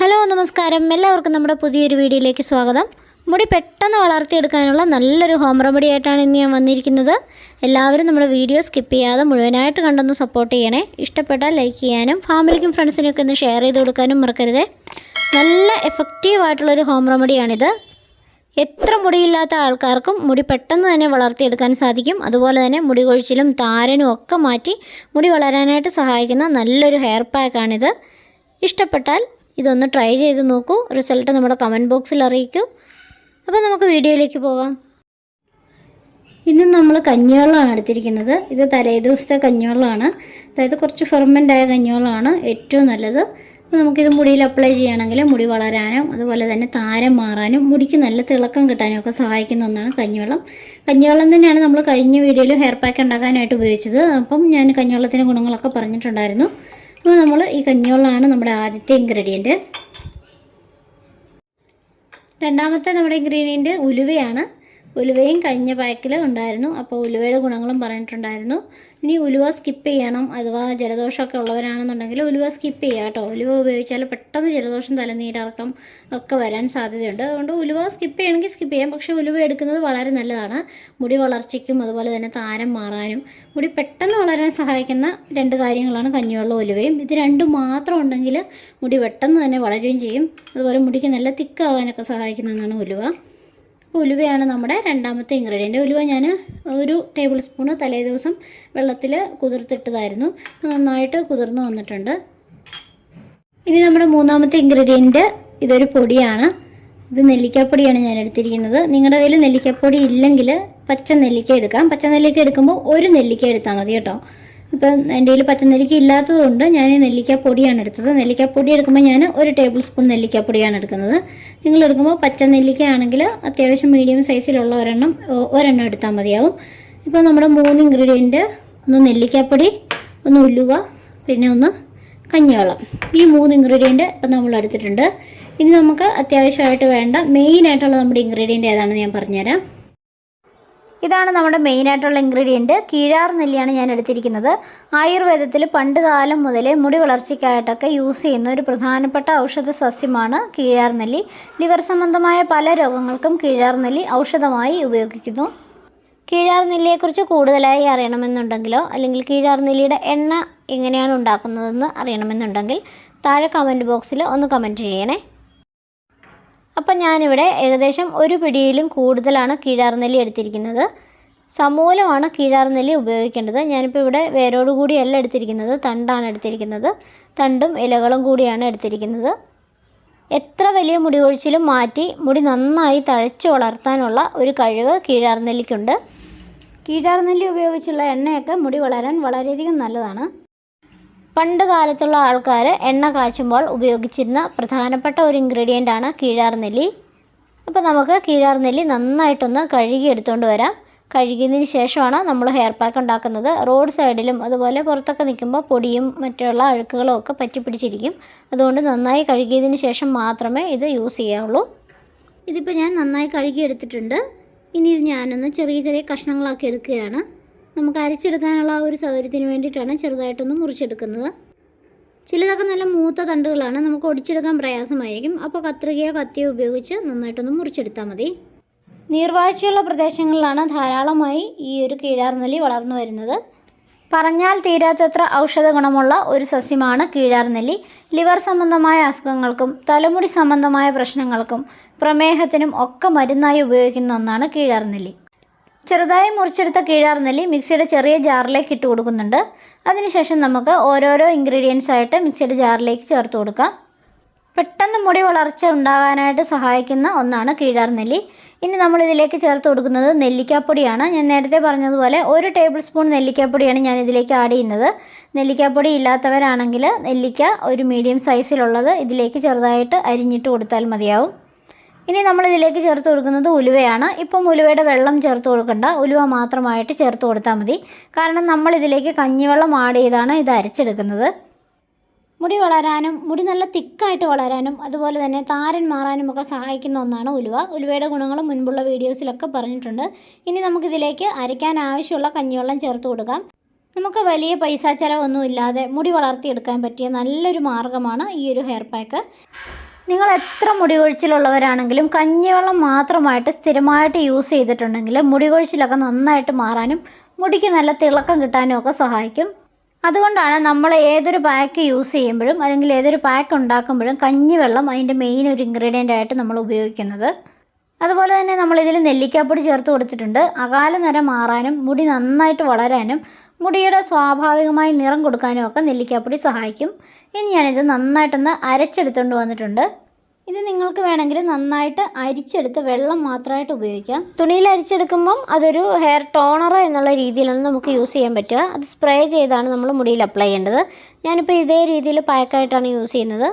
Hello നമസ്കാരം. എല്ലാവർക്കും നമ്മുടെ പുതിയൊരു വീഡിയോയിലേക്ക് സ്വാഗതം. മുടി പെട്ടെന്ന് വളർത്തിയെടുക്കാനുള്ള നല്ലൊരു ഹോം റെമഡി ആയിട്ടാണ് ഇന്ന് ഞാൻ വന്നിരിക്കുന്നത്. എല്ലാവരും നമ്മുടെ വീഡിയോ സ്കിപ്പ് ചെയ്യാതെ മുഴുവനായിട്ട് കണ്ടൊന്ന് സപ്പോർട്ട് ചെയ്യണേ. ഇഷ്ടപ്പെട്ടാൽ ലൈക്ക് ചെയ്യാനും ഫാമിലിക്കും ഫ്രണ്ട്സിനൊക്കെ ഒന്ന് ഷെയർ ചെയ്ത് കൊടുക്കാനും മറക്കരുത്. നല്ല എഫക്റ്റീവ് ആയിട്ടുള്ളൊരു ഹോം റെമഡിയാണിത് എത്ര മുടിയില്ലാത്ത ആൾക്കാർക്കും മുടി പെട്ടെന്ന് തന്നെ വളർത്തിയെടുക്കാൻ സാധിക്കും. അതുപോലെ തന്നെ മുടി കൊഴിച്ചിലും താരനും ഒക്കെ മാറ്റി മുടി വളരാനായിട്ട് സഹായിക്കുന്ന നല്ലൊരു ഹെയർ പാക്കാണിത് ഇഷ്ടപ്പെട്ടാൽ ഇതൊന്ന് ട്രൈ ചെയ്ത് നോക്കൂ. റിസൾട്ട് നമ്മുടെ കമന്റ് ബോക്സിൽ അറിയിക്കൂ. അപ്പോൾ നമുക്ക് വീഡിയോയിലേക്ക് പോകാം. ഇന്ന് നമ്മൾ കഞ്ഞിവെള്ളമാണ് എടുത്തിരിക്കുന്നത്. ഇത് തലേ ദിവസത്തെ കഞ്ഞിവെള്ളമാണ്. അതായത് കുറച്ച് ഫെർമെന്റ് ആയ കഞ്ഞിവെള്ളമാണ് ഏറ്റവും നല്ലത്. അപ്പോൾ നമുക്കിത് മുടിയിൽ അപ്ലൈ ചെയ്യുകയാണെങ്കിൽ മുടി വളരാനും അതുപോലെ തന്നെ താരം മാറാനും മുടിക്ക് നല്ല തിളക്കം കിട്ടാനും ഒക്കെ സഹായിക്കുന്ന ഒന്നാണ് കഞ്ഞിവെള്ളം. കഞ്ഞിവെള്ളം തന്നെയാണ് നമ്മൾ കഴിഞ്ഞ വീഡിയോയിൽ ഹെയർ പാക്ക് ഉണ്ടാക്കാനായിട്ട് ഉപയോഗിച്ചത്. അപ്പം ഞാൻ കഞ്ഞിവെള്ളത്തിന്റെ ഗുണങ്ങളൊക്കെ പറഞ്ഞിട്ടുണ്ടായിരുന്നു. അപ്പോൾ നമ്മൾ ഈ കഞ്ഞിവെള്ളമാണ് നമ്മുടെ ആദ്യത്തെ ഇൻഗ്രീഡിയന്റ് രണ്ടാമത്തെ നമ്മുടെ ഇൻഗ്രീഡിയന്റ് ഉലുവയാണ്. ഉലുവയും കഴിഞ്ഞ പാക്കിൽ ഉണ്ടായിരുന്നു. അപ്പോൾ ഉലുവയുടെ ഗുണങ്ങളും പറഞ്ഞിട്ടുണ്ടായിരുന്നു. ഇനി ഉലുവ സ്കിപ്പ് ചെയ്യണം. അഥവാ ജലദോഷമൊക്കെ ഉള്ളവരാണെന്നുണ്ടെങ്കിൽ ഉലുവ സ്കിപ്പ് ചെയ്യുക കേട്ടോ. ഉലുവ ഉപയോഗിച്ചാൽ പെട്ടെന്ന് ജലദോഷം തലനീരിറക്കം ഒക്കെ വരാൻ സാധ്യതയുണ്ട്. അതുകൊണ്ട് ഉലുവ സ്കിപ്പ് ചെയ്യണമെങ്കിൽ സ്കിപ്പ് ചെയ്യാം. പക്ഷേ ഉലുവ എടുക്കുന്നത് വളരെ നല്ലതാണ്. മുടി വളർച്ചയ്ക്കും അതുപോലെ തന്നെ താരം മാറാനും മുടി പെട്ടെന്ന് വളരാൻ സഹായിക്കുന്ന രണ്ട് കാര്യങ്ങളാണ് കഞ്ഞിവെള്ളം ഉലുവയും. ഇത് രണ്ടും മാത്രം ഉണ്ടെങ്കിൽ മുടി പെട്ടെന്ന് തന്നെ വളരുകയും ചെയ്യും. അതുപോലെ മുടിക്ക് നല്ല തിക്കാകാനൊക്കെ സഹായിക്കുന്ന ഒന്നാണ് ഉലുവ. അപ്പോൾ ഉലുവയാണ് നമ്മുടെ രണ്ടാമത്തെ ഇൻഗ്രീഡിയന്റ് ഉലുവ ഞാൻ ഒരു ടേബിൾ സ്പൂണ് തലേ ദിവസം വെള്ളത്തിൽ കുതിർത്തിട്ടതായിരുന്നു. നന്നായിട്ട് കുതിർന്ന് വന്നിട്ടുണ്ട്. ഇനി നമ്മുടെ മൂന്നാമത്തെ ഇൻഗ്രീഡിയന്റ് ഇതൊരു പൊടിയാണ്. ഇത് നെല്ലിക്കാപ്പൊടിയാണ് ഞാൻ എടുത്തിരിക്കുന്നത്. നിങ്ങളുടെ കയ്യിൽ നെല്ലിക്കാപ്പൊടി ഇല്ലെങ്കിൽ പച്ച നെല്ലിക്ക എടുക്കാം. പച്ച നെല്ലിക്ക എടുക്കുമ്പോൾ ഒരു നെല്ലിക്ക എടുത്താൽ മതി കേട്ടോ. ഇപ്പം എന്റെ കയ്യിൽ പച്ചനെല്ലിക്ക ഇല്ലാത്തതുകൊണ്ട് ഞാൻ നെല്ലിക്കാപ്പൊടിയാണ് എടുത്തത്. നെല്ലിക്കാപ്പൊടി എടുക്കുമ്പോൾ ഞാൻ ഒരു ടേബിൾ സ്പൂൺ നെല്ലിക്കാപ്പൊടിയാണ് എടുക്കുന്നത്. നിങ്ങൾ എടുക്കുമ്പോൾ പച്ച നെല്ലിക്ക ആണെങ്കിൽ അത്യാവശ്യം മീഡിയം സൈസിലുള്ള ഒരെണ്ണം ഒരെണ്ണം എടുത്താൽ മതിയാവും. ഇപ്പോൾ നമ്മുടെ മൂന്ന് ഇൻഗ്രീഡിയന്റ് ഒന്ന് നെല്ലിക്കാപ്പൊടി ഒന്ന് ഉലുവ പിന്നെ ഒന്ന് കഞ്ഞിവെള്ളം. ഈ മൂന്ന് ഇൻഗ്രീഡിയന്റ് ഇപ്പം നമ്മൾ എടുത്തിട്ടുണ്ട്. ഇനി നമുക്ക് അത്യാവശ്യമായിട്ട് വേണ്ട മെയിനായിട്ടുള്ള നമ്മുടെ ഇൻഗ്രീഡിയന്റ് ഏതാണെന്ന് ഞാൻ പറഞ്ഞുതരാം. ഇതാണ് നമ്മുടെ മെയിനായിട്ടുള്ള ഇൻഗ്രീഡിയന്റ് കീഴാർ നെല്ലിയാണ് ഞാൻ എടുത്തിരിക്കുന്നത്. ആയുർവേദത്തിൽ പണ്ട് കാലം മുതലേ മുടി വളർച്ചയ്ക്കായിട്ടൊക്കെ യൂസ് ചെയ്യുന്ന ഒരു പ്രധാനപ്പെട്ട ഔഷധ സസ്യമാണ് കീഴാർ നെല്ലി. ലിവർ സംബന്ധമായ പല രോഗങ്ങൾക്കും കീഴാർ നെല്ലി ഔഷധമായി ഉപയോഗിക്കുന്നു. കീഴാർ നെല്ലിയെക്കുറിച്ച് കൂടുതലായി അറിയണമെന്നുണ്ടെങ്കിലോ അല്ലെങ്കിൽ കീഴാർ നെല്ലിയുടെ എണ്ണ എങ്ങനെയാണ് ഉണ്ടാക്കുന്നതെന്ന് അറിയണമെന്നുണ്ടെങ്കിൽ താഴെ കമന്റ് ബോക്സിൽ ഒന്ന് കമന്റ് ചെയ്യണേ. അപ്പം ഞാനിവിടെ ഏകദേശം ഒരു പിടിയിലും കൂടുതലാണ് കീഴാർനെല്ലി എടുത്തിരിക്കുന്നത്. സമൂലമാണ് കീഴാർനെല്ലി ഉപയോഗിക്കേണ്ടത്. ഞാനിപ്പോൾ ഇവിടെ വേരോട് കൂടിയല്ല എടുത്തിരിക്കുന്നത്. തണ്ടാണ് എടുത്തിരിക്കുന്നത്. തണ്ടും ഇലകളും കൂടിയാണ് എടുത്തിരിക്കുന്നത്. എത്ര വലിയ മുടി കൊഴിച്ചിലും മാറ്റി മുടി നന്നായി തഴച്ച് വളർത്താനുള്ള ഒരു കഴിവ് കീഴാർനെല്ലിക്കുണ്ട്. കീഴാർനെല്ലി ഉപയോഗിച്ചുള്ള എണ്ണയൊക്കെ മുടി വളരാൻ വളരെയധികം നല്ലതാണ്. പണ്ട് കാലത്തുള്ള ആൾക്കാർ എണ്ണ കാച്ചുമ്പോൾ ഉപയോഗിച്ചിരുന്ന പ്രധാനപ്പെട്ട ഒരു ഇൻഗ്രീഡിയന്റ് ആണ് കീഴാർ നെല്ലി. അപ്പോൾ നമുക്ക് കീഴാർ നെല്ലി നന്നായിട്ടൊന്ന് കഴുകി എടുത്തുകൊണ്ട് വരാം. കഴുകിയതിന് ശേഷമാണ് നമ്മൾ ഹെയർ പാക്ക് ഉണ്ടാക്കുന്നത്. റോഡ് സൈഡിലും അതുപോലെ പുറത്തൊക്കെ നിൽക്കുമ്പോൾ പൊടിയും മറ്റുള്ള അഴുക്കുകളും ഒക്കെ പറ്റി പിടിച്ചിരിക്കും. അതുകൊണ്ട് നന്നായി കഴുകിയതിന് ശേഷം മാത്രമേ ഇത് യൂസ് ചെയ്യാവുള്ളൂ. ഇതിപ്പോൾ ഞാൻ നന്നായി കഴുകി എടുത്തിട്ടുണ്ട് ഇനി ഇത് ഞാനൊന്ന് ചെറിയ ചെറിയ കഷ്ണങ്ങളാക്കി എടുക്കുകയാണ്. നമുക്ക് അരച്ചെടുക്കാനുള്ള ഒരു സൗകര്യത്തിന് വേണ്ടിയിട്ടാണ് ചെറുതായിട്ടൊന്ന് മുറിച്ചെടുക്കുന്നത്. ചിലതൊക്കെ നല്ല മൂത്ത തണ്ടുകളാണ്. നമുക്ക് ഒടിച്ചെടുക്കാൻ പ്രയാസമായിരിക്കും. അപ്പോൾ കത്രികയോ കത്തിയോ ഉപയോഗിച്ച് നന്നായിട്ടൊന്ന് മുറിച്ചെടുത്താൽ മതി. നീർവാഴ്ചയുള്ള പ്രദേശങ്ങളിലാണ് ധാരാളമായി ഈ ഒരു കീഴാർനെല്ലി വളർന്നു വരുന്നത്. പറഞ്ഞാൽ തീരാത്തത്ര ഔഷധ ഗുണമുള്ള ഒരു സസ്യമാണ് കീഴാർനെല്ലി. ലിവർ സംബന്ധമായ അസുഖങ്ങൾക്കും തലമുടി സംബന്ധമായ പ്രശ്നങ്ങൾക്കും പ്രമേഹത്തിനും ഒക്കെ മരുന്നായി ഉപയോഗിക്കുന്ന ഒന്നാണ് കീഴാർനെല്ലി. ചെറുതായി മുറിച്ചെടുത്ത കീഴാർനെല്ലി മിക്സിയുടെ ചെറിയ ജാറിലേക്ക് ഇട്ട് കൊടുക്കുന്നുണ്ട്. അതിനുശേഷം നമുക്ക് ഓരോരോ ഇൻഗ്രീഡിയൻസ് ആയിട്ട് മിക്സിയുടെ ജാറിലേക്ക് ചേർത്ത് കൊടുക്കാം. പെട്ടെന്ന് മുടി വളർച്ച ഉണ്ടാകാനായിട്ട് സഹായിക്കുന്ന ഒന്നാണ് കീഴാർനെല്ലി. ഇനി നമ്മൾ ഇതിലേക്ക് ചേർത്ത് കൊടുക്കുന്നത് നെല്ലിക്കാപ്പൊടിയാണ്. ഞാൻ നേരത്തെ പറഞ്ഞതുപോലെ ഒരു ടേബിൾ സ്പൂൺ നെല്ലിക്കാപ്പൊടിയാണ് ഞാൻ ഇതിലേക്ക് ആഡ് ചെയ്യുന്നത്. നെല്ലിക്കാപ്പൊടി ഇല്ലാത്തവരാണെങ്കിൽ നെല്ലിക്ക ഒരു മീഡിയം സൈസിലുള്ളത് ഇതിലേക്ക് ചെറുതായിട്ട് അരിഞ്ഞിട്ട് കൊടുത്താൽ മതിയാവും. ഇനി നമ്മൾ ഇതിലേക്ക് ചേർത്ത് കൊടുക്കുന്നത് ഉലുവയാണ്. ഇപ്പം ഉലുവയുടെ വെള്ളം ചേർത്ത് കൊടുക്കണ്ട. ഉലുവ മാത്രമായിട്ട് ചേർത്ത് കൊടുത്താൽ മതി. കാരണം നമ്മൾ ഇതിലേക്ക് കഞ്ഞിവെള്ളം ആഡ് ചെയ്താണ് ഇത് അരച്ചെടുക്കുന്നത്. മുടി വളരാനും മുടി നല്ല തിക്കായിട്ട് വളരാനും അതുപോലെ തന്നെ താരൻ മാറാനും ഒക്കെ സഹായിക്കുന്ന ഒന്നാണ് ഉലുവ. ഉലുവയുടെ ഗുണങ്ങൾ മുൻപുള്ള വീഡിയോസിലൊക്കെ പറഞ്ഞിട്ടുണ്ട്. ഇനി നമുക്കിതിലേക്ക് അരയ്ക്കാൻ ആവശ്യമുള്ള കഞ്ഞിവെള്ളം ചേർത്ത് കൊടുക്കാം. നമുക്ക് വലിയ പൈസ ചിലവൊന്നും ഇല്ലാതെ മുടി വളർത്തിയെടുക്കാൻ പറ്റിയ നല്ലൊരു മാർഗമാണ് ഈ ഒരു ഹെയർ പാക്ക്. നിങ്ങൾ എത്ര മുടി കൊഴിച്ചിലുള്ളവരാണെങ്കിലും കഞ്ഞിവെള്ളം മാത്രമായിട്ട് സ്ഥിരമായിട്ട് യൂസ് ചെയ്തിട്ടുണ്ടെങ്കിൽ മുടി കൊഴിച്ചിലൊക്കെ നന്നായിട്ട് മാറാനും മുടിക്ക് നല്ല തിളക്കം കിട്ടാനും ഒക്കെ സഹായിക്കും. അതുകൊണ്ടാണ് നമ്മൾ ഏതൊരു പാക്ക് യൂസ് ചെയ്യുമ്പോഴും അല്ലെങ്കിൽ ഏതൊരു പാക്ക് ഉണ്ടാക്കുമ്പോഴും കഞ്ഞിവെള്ളം അതിന്റെ മെയിൻ ഒരു ഇൻഗ്രീഡിയന്റ് ആയിട്ട് നമ്മൾ ഉപയോഗിക്കുന്നത്. അതുപോലെ തന്നെ നമ്മളിതിൽ നെല്ലിക്കാപ്പൊടി ചേർത്ത് കൊടുത്തിട്ടുണ്ട്. അകാല നിര മാറാനും മുടി നന്നായിട്ട് വളരാനും മുടിയുടെ സ്വാഭാവികമായി നിറം കൊടുക്കാനും ഒക്കെ നെല്ലിക്കാപ്പൊടി സഹായിക്കും. ഇനി ഞാനിത് നന്നായിട്ടൊന്ന് അരച്ചെടുത്തുകൊണ്ട് വന്നിട്ടുണ്ട്. ഇത് നിങ്ങൾക്ക് വേണമെങ്കിൽ നന്നായിട്ട് അരിച്ചെടുത്ത് വെള്ളം മാത്രമായിട്ട് ഉപയോഗിക്കാം. തുണിയിൽ അരിച്ചെടുക്കുമ്പം അതൊരു ഹെയർ ടോണർ എന്നുള്ള രീതിയിലാണ് നമുക്ക് യൂസ് ചെയ്യാൻ പറ്റുക. അത് സ്പ്രേ ചെയ്താണ് നമ്മൾ മുടിയിൽ അപ്ലൈ ചെയ്യേണ്ടത്. ഞാനിപ്പോൾ ഇതേ രീതിയിൽ പാക്കായിട്ടാണ് യൂസ് ചെയ്യുന്നത്.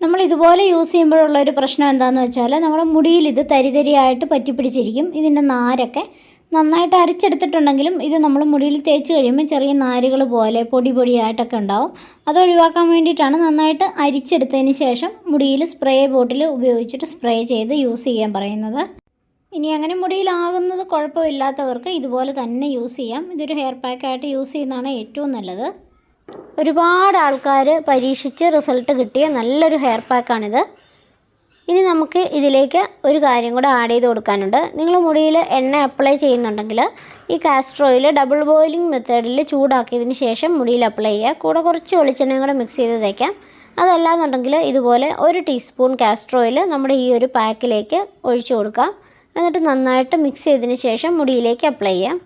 നമ്മൾ ഇതുപോലെ യൂസ് ചെയ്യുമ്പോഴുള്ള ഒരു പ്രശ്നം എന്താണെന്ന് വെച്ചാൽ നമ്മുടെ മുടിയിൽ ഇത് തരിതരിയായിട്ട് പറ്റിപ്പിടിച്ചിരിക്കും. ഇതിന്റെ നാരൊക്കെ നന്നായിട്ട് അരച്ചെടുത്തിട്ടുണ്ടെങ്കിലും ഇത് നമ്മൾ മുടിയിൽ തേച്ച് കഴിയുമ്പോൾ ചെറിയ നാരുകൾ പോലെ പൊടി പൊടിയായിട്ടൊക്കെ ഉണ്ടാവും. അത് ഒഴിവാക്കാൻ വേണ്ടിയിട്ടാണ് നന്നായിട്ട് അരിച്ചെടുത്തതിന് ശേഷം മുടിയിൽ സ്പ്രേ ബോട്ടിൽ ഉപയോഗിച്ചിട്ട് സ്പ്രേ ചെയ്ത് യൂസ് ചെയ്യാൻ പറയുന്നത്. ഇനി അങ്ങനെ മുടിയിലാകുന്നത് കുഴപ്പമില്ലാത്തവർക്ക് ഇതുപോലെ തന്നെ യൂസ് ചെയ്യാം. ഇതൊരു ഹെയർ പാക്കായിട്ട് യൂസ് ചെയ്യുന്നതാണ് ഏറ്റവും നല്ലത്. ഒരുപാട് ആൾക്കാർ പരീക്ഷിച്ച് റിസൾട്ട് കിട്ടിയ നല്ലൊരു ഹെയർ പാക്കാണിത്. ഇനി നമുക്ക് ഇതിലേക്ക് ഒരു കാര്യം കൂടെ ആഡ് ചെയ്ത് കൊടുക്കാനുണ്ട്. നിങ്ങൾ മുടിയിൽ എണ്ണ അപ്ലൈ ചെയ്യുന്നുണ്ടെങ്കിൽ ഈ കാസ്റ്റർ ഓയിൽ ഡബിൾ ബോയിലിംഗ് മെത്തേഡിൽ ചൂടാക്കിയതിന് ശേഷം മുടിയിൽ അപ്ലൈ ചെയ്യുക. കൂടെ കുറച്ച് വെളിച്ചെണ്ണയും കൂടെ മിക്സ് ചെയ്ത് തേക്കാം. അതല്ലാന്നുണ്ടെങ്കിൽ ഇതുപോലെ ഒരു ടീസ്പൂൺ കാസ്റ്റർ ഓയിൽ നമ്മുടെ ഈ ഒരു പാക്കിലേക്ക് ഒഴിച്ചു കൊടുക്കാം. എന്നിട്ട് നന്നായിട്ട് മിക്സ് ചെയ്തതിന് ശേഷം മുടിയിലേക്ക് അപ്ലൈ ചെയ്യാം.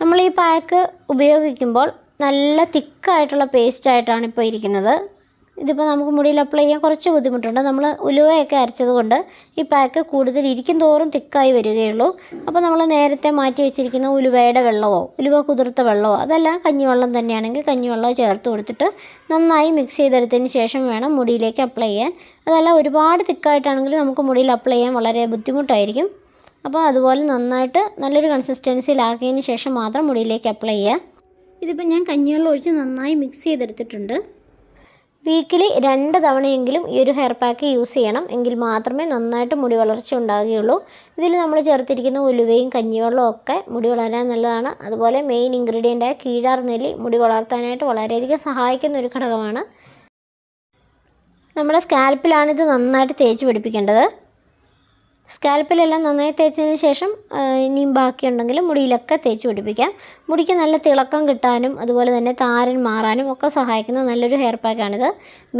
നമ്മൾ ഈ പാക്ക് ഉപയോഗിക്കുമ്പോൾ നല്ല തിക്കായിട്ടുള്ള പേസ്റ്റായിട്ടാണ് ഇപ്പോൾ ഇരിക്കുന്നത്. ഇതിപ്പോൾ നമുക്ക് മുടിയിൽ അപ്ലൈ ചെയ്യാൻ കുറച്ച് ബുദ്ധിമുട്ടുണ്ട്. നമ്മൾ ഉലുവയൊക്കെ അരച്ചത് കൊണ്ട് ഈ പാക്ക് കൂടുതൽ ഇരിക്കും തോറും തിക്കായി വരികയുള്ളൂ. അപ്പോൾ നമ്മൾ നേരത്തെ മാറ്റി വെച്ചിരിക്കുന്ന ഉലുവയുടെ വെള്ളമോ ഉലുവ കുതിർത്ത വെള്ളമോ അതല്ല കഞ്ഞിവെള്ളം തന്നെയാണെങ്കിൽ കഞ്ഞിവെള്ളമോ ചേർത്ത് കൊടുത്തിട്ട് നന്നായി മിക്സ് ചെയ്തെടുത്തതിന് ശേഷം വേണം മുടിയിലേക്ക് അപ്ലൈ ചെയ്യാൻ. അതല്ല ഒരുപാട് തിക്കായിട്ടാണെങ്കിൽ നമുക്ക് മുടിയിൽ അപ്ലൈ ചെയ്യാൻ വളരെ ബുദ്ധിമുട്ടായിരിക്കും. അപ്പോൾ അതുപോലെ നന്നായിട്ട് നല്ലൊരു കൺസിസ്റ്റൻസിയിലാക്കിയതിന് ശേഷം മാത്രം മുടിയിലേക്ക് അപ്ലൈ ചെയ്യുക. ഇതിപ്പോൾ ഞാൻ കഞ്ഞിവെള്ളം ഒഴിച്ച് നന്നായി മിക്സ് ചെയ്തെടുത്തിട്ടുണ്ട്. വീക്കിലി രണ്ട് തവണയെങ്കിലും ഈ ഒരു ഹെയർ പാക്ക് യൂസ് ചെയ്യണം. എങ്കിൽ മാത്രമേ നന്നായിട്ട് മുടി വളർച്ച ഉണ്ടാകുകയുള്ളൂ ഇതിൽ നമ്മൾ ചേർത്തിരിക്കുന്ന ഉലുവയും കഞ്ഞിവെള്ളവും ഒക്കെ മുടി വളരാൻ നല്ലതാണ്. അതുപോലെ മെയിൻ ഇൻഗ്രീഡിയന്റായ കീഴാർ നെല്ലി മുടി വളർത്താനായിട്ട് വളരെയധികം സഹായിക്കുന്ന ഒരു ഘടകമാണ്. നമ്മുടെ സ്കാൽപ്പിലാണ് ഇത് നന്നായിട്ട് തേച്ച് പിടിപ്പിക്കേണ്ടത്. സ്കാൽപ്പിലെല്ലാം നന്നായി തേച്ചതിന് ശേഷം ഇനിയും ബാക്കിയുണ്ടെങ്കിൽ മുടിയിലൊക്കെ തേച്ച് പിടിപ്പിക്കാം. മുടിക്ക് നല്ല തിളക്കം കിട്ടാനും അതുപോലെ തന്നെ താരൻ മാറാനും ഒക്കെ സഹായിക്കുന്ന നല്ലൊരു ഹെയർ പാക്കാണിത്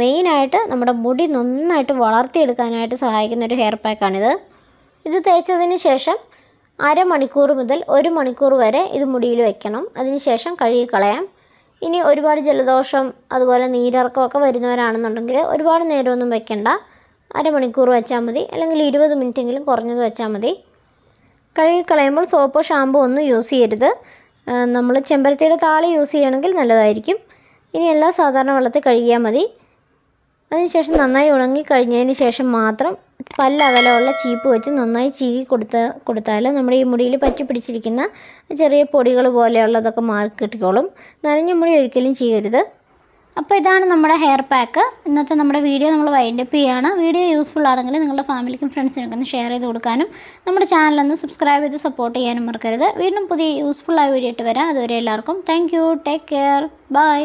മെയിനായിട്ട് നമ്മുടെ മുടി നന്നായിട്ട് വളർത്തിയെടുക്കാനായിട്ട് സഹായിക്കുന്ന ഒരു ഹെയർ പാക്കാണിത് ഇത് തേച്ചതിന് ശേഷം അരമണിക്കൂർ മുതൽ ഒരു മണിക്കൂർ വരെ ഇത് മുടിയിൽ വെക്കണം. അതിനുശേഷം കഴുകി കളയാം. ഇനി ഒരുപാട് ജലദോഷം അതുപോലെ നീരിറക്കമൊക്കെ വരുന്നവരാണെന്നുണ്ടെങ്കിൽ ഒരുപാട് നേരമൊന്നും വെക്കണ്ട. അരമണിക്കൂർ വെച്ചാൽ മതി. അല്ലെങ്കിൽ ഇരുപത് മിനിറ്റെങ്കിലും കുറഞ്ഞത് വെച്ചാൽ മതി. കഴുകി കളയുമ്പോൾ സോപ്പോ ഷാമ്പോ ഒന്നും യൂസ് ചെയ്യരുത്. നമ്മൾ ചെമ്പരത്തിയുടെ താളി യൂസ് ചെയ്യുകയാണെങ്കിൽ നല്ലതായിരിക്കും. ഇനി എല്ലാം സാധാരണ വെള്ളത്തിൽ കഴുകിയാൽ മതി. അതിനുശേഷം നന്നായി ഉണങ്ങി കഴിഞ്ഞതിന് ശേഷം മാത്രം പല്ല അകലമുള്ള ചീപ്പ് വെച്ച് നന്നായി ചീകി കൊടുത്ത കൊടുത്താൽ നമ്മുടെ ഈ മുടിയിൽ പറ്റി പിടിച്ചിരിക്കുന്ന ചെറിയ പൊടികൾ പോലെയുള്ളതൊക്കെ മാറി കിട്ടിക്കോളും നനഞ്ഞ മുടി ഒരിക്കലും ചെയ്യരുത് അപ്പോൾ ഇതാണ് നമ്മുടെ ഹെയർ പാക്ക് ഇന്നത്തെ നമ്മുടെ വീഡിയോ നമ്മൾ വൈൻഡപ്പ് ചെയ്യുകയാണ് വീഡിയോ യൂസ്ഫുൾ ആണെങ്കിൽ നിങ്ങളുടെ ഫാമിലിക്കും ഫ്രണ്ട്സിനൊക്കെ ഒന്ന് ഷെയർ ചെയ്ത് കൊടുക്കാനും നമ്മുടെ ചാനലൊന്ന് സബ്സ്ക്രൈബ് ചെയ്ത് സപ്പോർട്ട് ചെയ്യാനും മറക്കരുത്. വീണ്ടും പുതിയ യൂസ്ഫുൾ ആയ വീഡിയോ ഇട്ട് വരാം. അതുവരെ എല്ലാവർക്കും താങ്ക് ടേക്ക് കെയർ ബൈ